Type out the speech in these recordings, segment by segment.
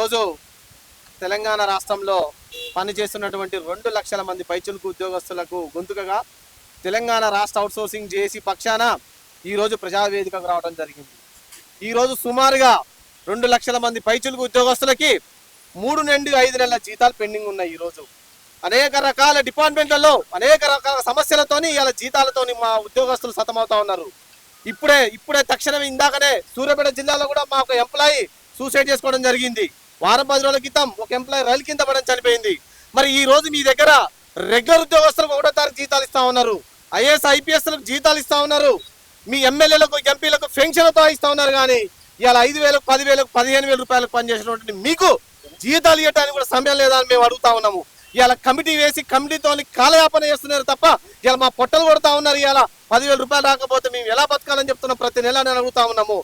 ఈరోజు తెలంగాణ రాష్ట్రంలో పనిచేస్తున్నటువంటి రెండు లక్షల మంది పైచులకు ఉద్యోగస్తులకు గొంతుకగా తెలంగాణ రాష్ట్ర అవుట్సోర్సింగ్ జేసీ పక్షాన ఈరోజు ప్రజావేదికకు రావడం జరిగింది. ఈరోజు సుమారుగా రెండు లక్షల మంది పైచులకు ఉద్యోగస్తులకి మూడు నుండి ఐదు నెలల జీతాలు పెండింగ్ ఉన్నాయి ఈరోజు. అనేక రకాల డిపార్ట్మెంట్లలో అనేక రకాల సమస్యలతోని ఇలా జీతాలతోని మా ఉద్యోగస్తులు సతమవుతా ఉన్నారు. ఇప్పుడే ఇప్పుడే తక్షణమే ఇందాకనే సూర్యాపేట జిల్లాలో కూడా మా ఒక ఎంప్లాయీ సూసైడ్ చేసుకోవడం జరిగింది. వారం పది రోజుల క్రితం ఒక ఎంప్లాయీ రైలు కింద పడడం చనిపోయింది. మరి ఈ రోజు మీ దగ్గర రెగ్యులర్ ఉద్యోగస్తులకు ఒకటో తారీఖు జీతాలు ఇస్తా ఉన్నారు. ఐఏఎస్ ఐపీఎస్లకు జీతాలు ఇస్తా ఉన్నారు. మీ ఎమ్మెల్యేలకు ఎంపీలకు పెన్షన్లతో ఇస్తా ఉన్నారు కానీ ఇవాళ ఐదు వేలకు పదివేలకు పదిహేను వేల రూపాయలకు పనిచేసినటువంటి మీకు జీతాలు ఇవ్వడానికి కూడా సమయం లేదా అని మేము అడుగుతా ఉన్నాము. ఇవాళ కమిటీ వేసి కమిటీతో కాలయాపన చేస్తున్నారు తప్ప ఇలా మా పొట్టలు కొడతా ఉన్నారు. ఇవాళ పదివేల రూపాయలు రాకపోతే మేము ఎలా బతకాలని చెప్తున్నాం ప్రతి నెల నేను అడుగుతా ఉన్నాము.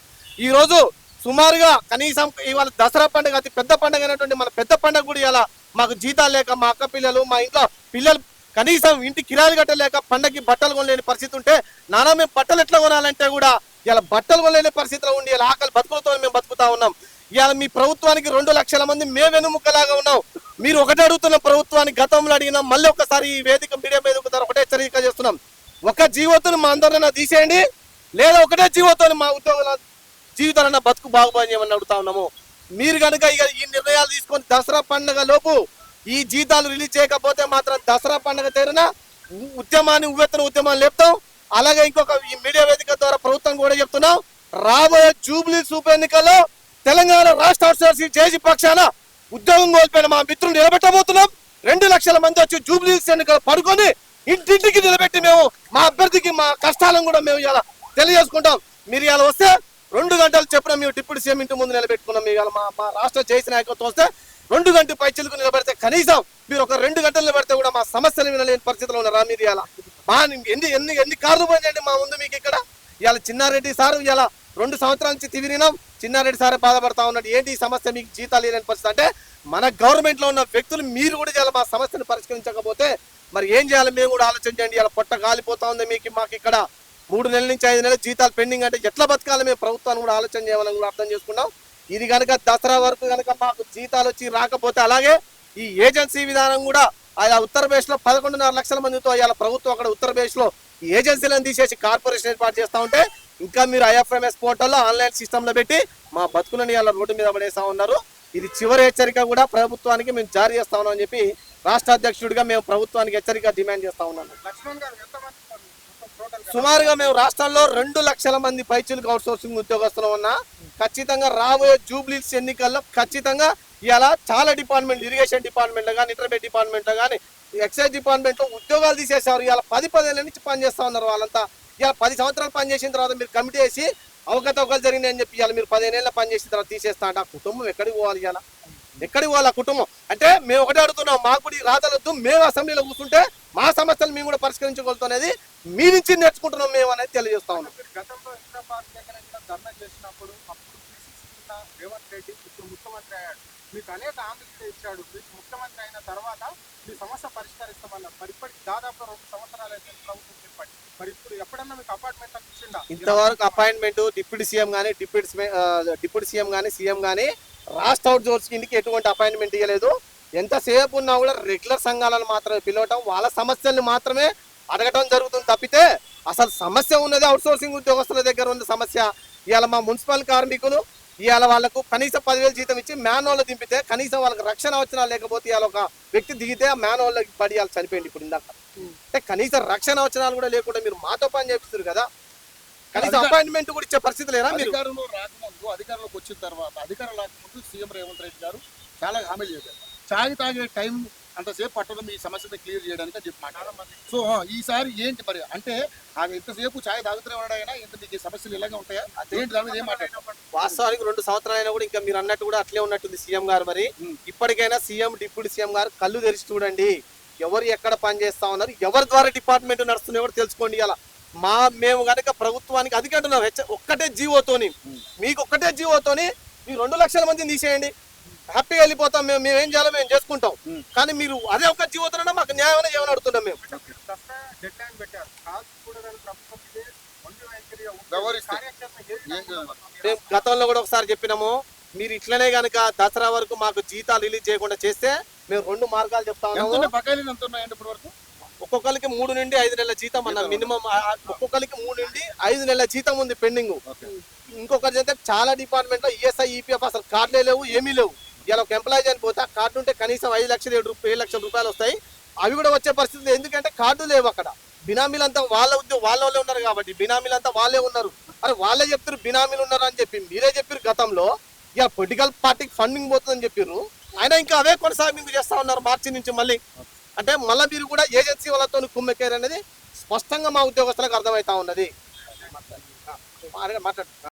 ఈరోజు సుమారుగా కనీసం ఇవాళ దసరా పండుగ అతి పెద్ద పండుగ అయినటువంటి మన పెద్ద పండుగ కూడా ఇలా మాకు జీతాలు లేక మా అక్క పిల్లలు మా ఇంట్లో పిల్లలు కనీసం ఇంటి కిరాయిలు కట్టలేక పండగకి బట్టలు కొనలేని పరిస్థితి ఉంటే నానా మేము బట్టలు ఎట్లా కొనాలంటే కూడా ఇలా బట్టలు కొనలేని పరిస్థితిలో ఉండి ఇలా ఆకలి బతుకులతో మేము బతుకుతా ఉన్నాం. ఇవాళ మీ ప్రభుత్వానికి రెండు లక్షల మంది మేము వెనుముక్కలాగా ఉన్నాం. మీరు ఒకటే అడుగుతున్న ప్రభుత్వానికి గతంలో అడిగినాం మళ్ళీ ఒకసారి ఈ వేదిక మీడియా మీద ఒకటే హెచ్చరిక చేస్తున్నాం. ఒక జీవోతో మా అందరినైనా తీసేయండి. లేదా ఒకటే జీవోతో మా ఉద్యోగుల జీవితాలన్న బతుకు బాగుపడి చేయమని అడుగుతా ఉన్నాము? మీరు కనుక ఇక ఈ నిర్ణయాలు తీసుకొని దసరా పండుగ లోపు ఈ జీతాలు రిలీజ్ చేయకపోతే మాత్రం దసరా పండుగ తీరిన ఉద్యమాన్ని ఉవ్వెత్తన ఉద్యమాన్ని లేపుతాం. అలాగే ఇంకొక ఈ మీడియా వేదిక ద్వారా ప్రభుత్వం కూడా చెప్తున్నాం. రాబోయే జూబ్లీ సూపర్ ఎన్నికల్లో తెలంగాణ రాష్ట్ర అవుట్సోర్సింగ్ చేసి పక్షాన ఉద్యోగం కోల్పోయిన మా మిత్రులు నిలబెట్టబోతున్నాం. రెండు లక్షల మంది వచ్చి జూబ్లీ ఎన్నికలు పడుకొని ఇంటింటికి నిలబెట్టి మేము మా అభ్యర్థికి మా కష్టాలను కూడా మేము ఇలా తెలియజేసుకుంటాం. మీరు ఇలా వస్తే రెండు గంటలు చెప్పిన మేము డిప్యూటీ సీఎం ఇంటి ముందు నిలబెట్టుకున్నాం. మీరు మా మా రాష్ట్ర చేసిన నాయకత్వం వస్తే రెండు గంటలు పైచలకు నిలబెడితే కనీసం మీరు ఒక రెండు గంటలు నిలబెడితే కూడా మా సమస్యలు వినలేని పరిస్థితిలో ఉన్నారా మీరు ఇలా మా ఎన్ని ఎన్ని ఎన్ని కార్లు పోయిందండి మా ముందు మీకు ఇక్కడ? ఇవాళ చిన్నారెడ్డి సార్ ఇలా రెండు సంవత్సరాల నుంచి తిరిగినాం చిన్నారెడ్డి సారే బాధపడతా ఉన్నాడు. ఏంటి ఈ సమస్య? మీకు జీతాలు లేని పరిస్థితి అంటే మన గవర్నమెంట్లో ఉన్న వ్యక్తులు మీరు కూడా ఇలా మా సమస్యను పరిష్కరించకపోతే మరి ఏం చేయాలి? మేము కూడా ఆలోచించండి ఇలా పొట్ట కాలిపోతా ఉంది మీకు మాకు ఇక్కడ. మూడు నెలల నుంచి ఐదు నెలల జీతాలు పెండింగ్ అంటే ఎట్లా బతకాలి మేము ప్రభుత్వాన్ని కూడా ఆలోచన చేయాలని కూడా అర్థం చేసుకున్నాం. ఇది కనుక దసరా వరకు కనుక మాకు జీతాలు వచ్చి రాకపోతే అలాగే ఈ ఏజెన్సీ విధానం కూడా ఆయా ఉత్తరప్రదేశ్లో పదకొండున్నర లక్షల మందితో ఇవాళ ప్రభుత్వం అక్కడ ఉత్తరప్రదేశ్లో ఈ ఏజెన్సీలను తీసేసి కార్పొరేషన్ ఏర్పాటు చేస్తా ఉంటే ఇంకా మీరు ఐఎఫ్ఎంఎస్ పోర్టల్లో ఆన్లైన్ సిస్టమ్లో పెట్టి మా బతుకులని ఇలా రోడ్డు మీద పడేస్తా ఉన్నారు. ఇది చివరి హెచ్చరిక కూడా ప్రభుత్వానికి మేము జారీ చేస్తా ఉన్నామని చెప్పి రాష్ట్ర అధ్యక్షుడిగా మేము ప్రభుత్వానికి హెచ్చరిక డిమాండ్ చేస్తా ఉన్నాను సుమారుగా మేము రాష్ట్రాల్లో రెండు లక్షల మంది పైచులకు అవుట్సోర్సింగ్ ఉద్యోగస్తులు ఉన్నా ఖచ్చితంగా రాబోయే జూబ్లీస్ ఎన్నికల్లో ఖచ్చితంగా ఇలా చాలా డిపార్ట్మెంట్ ఇరిగేషన్ డిపార్ట్మెంట్ కానీ ఇంటర్మీడియట్ డిపార్ట్మెంట్ కానీ ఎక్సైజ్ డిపార్ట్మెంట్ ఉద్యోగాలు తీసేసారు ఇలా పది పదేళ్ళ నుంచి పనిచేస్తూ ఉన్నారు వాళ్ళంతా. ఇలా పది సంవత్సరాలు పనిచేసిన తర్వాత మీరు కమిటీ వేసి అవకతవకలు జరిగినాయని చెప్పి ఇవాళ మీరు పదిహేను ఏళ్ళ పనిచేసిన తర్వాత తీసేస్తా అంటే ఆ కుటుంబం ఎక్కడికి పోవాలి ఇలా ఎక్కడికి ఆ కుటుంబం? అంటే మేము ఒకటే అడుగుతున్నాం మాకు కూడా రాతలొద్దు మేము అసెంబ్లీలో కూర్చుంటే మా సమస్యలు మేము కూడా పరిష్కరించగలుగుతున్నది మీ నుంచి నేర్చుకుంటున్నాం మేము అనేది తెలియజేస్తా ఉన్నాం. రేవంత్ రెడ్డి ఇప్పుడు ముఖ్యమంత్రి అయ్యాడు. మీకు అనేక హామీలు ఇచ్చాడు. మీకు ముఖ్యమంత్రి అయిన తర్వాత మీ సమస్య పరిష్కరిస్తామన్నారు. మరి ఇప్పటికి దాదాపు రెండు సంవత్సరాలు అయితే ప్రభుత్వం చెప్పండి. మరి ఇప్పుడు ఎప్పుడన్నా మీకు ఇచ్చిండా ఇంతవరకు అపాయింట్మెంట్ డిప్యూటీ సీఎం కానీ డిప్యూటీ డిప్యూటీ సీఎం కానీ సీఎం కానీ రాష్ట్ర అవుట్ సోర్స్ కిందకి ఎటువంటి అపాయింట్మెంట్ ఇవ్వలేదు ఎంతసేపు ఉన్నా కూడా రెగ్యులర్ సంఘాలను మాత్రమే పిలవటం వాళ్ళ సమస్యల్ని మాత్రమే అడగటం జరుగుతుంది తప్పితే అసలు సమస్య ఉన్నది అవుట్ సోర్సింగ్ ఉద్యోగస్తుల దగ్గర ఉన్న సమస్య. ఇవాళ మా మున్సిపల్ కార్మికులు ఇవాళ వాళ్ళకు కనీసం పదివేలు జీతం ఇచ్చి మ్యాన్ వాళ్ళు దింపితే కనీసం వాళ్ళకి రక్షణ వచ్చినా లేకపోతే ఇవాళ ఒక వ్యక్తి దిగితే ఆ మ్యాన్ వాళ్ళకి పడి వాళ్ళు చనిపోయింది ఇప్పుడు ఇందాక. అంటే కనీసం రక్షణ వచనాలు కూడా లేకుండా మీరు మాతో పని చేపిస్తారు కదా. కనీసం అపాయింట్మెంట్ కూడా ఇచ్చే పరిస్థితి లేరా మీరు? అధికారంలో రాకముందు అధికారంలోకి వచ్చిన తర్వాత అధికారం రాకముందు సీఎం రేవంత్ రెడ్డి గారు చాలా హామీలు చేశారు చాయ్ తాగే టైం అంతసేపు పట్టడం మీ సమస్యను క్లియర్ చేయడానికి అని చెప్పి మాట్లాడారు. సో ఈసారి ఏంటి మరి? అంటే ఆమె ఎంతసేపు చాయ్ తాగుతూనే ఉన్నాడైనా ఇంత మీకు సమస్యలు ఇలాగే ఉంటాయా? ఏంటి దాని మీద ఏం మాట్లాడారు వాస్తవానికి రెండు సంవత్సరాలు అయినా కూడా ఇంకా మీరు అన్నట్టు కూడా అట్లే ఉన్నట్టుంది సీఎం గారు మరి. ఇప్పటికైనా సీఎం డిప్యూటీ సీఎం గారు కళ్ళు తెరిచి చూడండి. ఎవరు ఎక్కడ పని చేస్తా ఉన్నారు? ఎవరి ద్వారా డిపార్ట్మెంట్ నడుస్తున్నాయో కూడా తెలుసుకోండి ఇలా మా మేము గనక ప్రభుత్వానికి అది హెచ్చ- ఒక్కటే జీవోతోని మీకు ఒక్కటే జీవోతోని మీ రెండు లక్షల మందిని తీసేయండి. హ్యాపీగా వెళ్ళిపోతాం మేము మేము ఏం చేయాలో మేము చేసుకుంటాం. కానీ మీరు అదే ఒక్క జీవోతోనైనా మాకు న్యాయం ఏమని అడుగుతున్నాం మేము మీరు? మేము గతంలో కూడా ఒకసారి చెప్పినాము మీరు ఇట్లనే గనక దసరా వరకు మాకు జీతాలు రిలీజ్ చేయకుండా చేస్తే మేము రెండు మార్గాలు చెప్తా ఉన్నాము. ఒక్కొక్కరికి మూడు నుండి ఐదు నెలల జీతం అన్న మినిమం ఒక్కొక్కరికి మూడు నుండి ఐదు నెలల జీతం ఉంది పెండింగ్. ఓకే. ఇంకొకటి అయితే చాలా డిపార్ట్మెంట్లో ఈఎస్ఐ ఈపీఎఫ్ అసలు కార్డులే లేవు ఏమీ లేవు. ఇలా ఒక ఎంప్లాయీ చనిపోతే కార్డు ఉంటే కనీసం ఐదు లక్షలు ఏడు రూపాయలు ఏడు లక్షల రూపాయలు వస్తాయి. అవి కూడా వచ్చే పరిస్థితి. ఎందుకంటే కార్డు లేవు అక్కడ. బినామీలంతా వాళ్ళ ఉద్యోగం వాళ్ళ వాళ్ళే ఉన్నారు కాబట్టి బినామీలంతా వాళ్ళే ఉన్నారు. అరే వాళ్ళే చెప్తారు బినామీలు ఉన్నారు అని చెప్పి మీరే చెప్పారు గతంలో. ఇక పొలిటికల్ పార్టీకి ఫండింగ్ పోతుందని చెప్పారు ఆయన ఇంకా అవే కొనసాగింపు చేస్తా ఉన్నారు మార్చి నుంచి మళ్ళీ. అంటే మళ్ళీ మీరు కూడా ఏజెన్సీ వాళ్ళతో కుమ్మెక్కారు అనేది స్పష్టంగా మా ఉద్యోగస్తులకు అర్థమవుతా ఉన్నది. మాట్లాడు.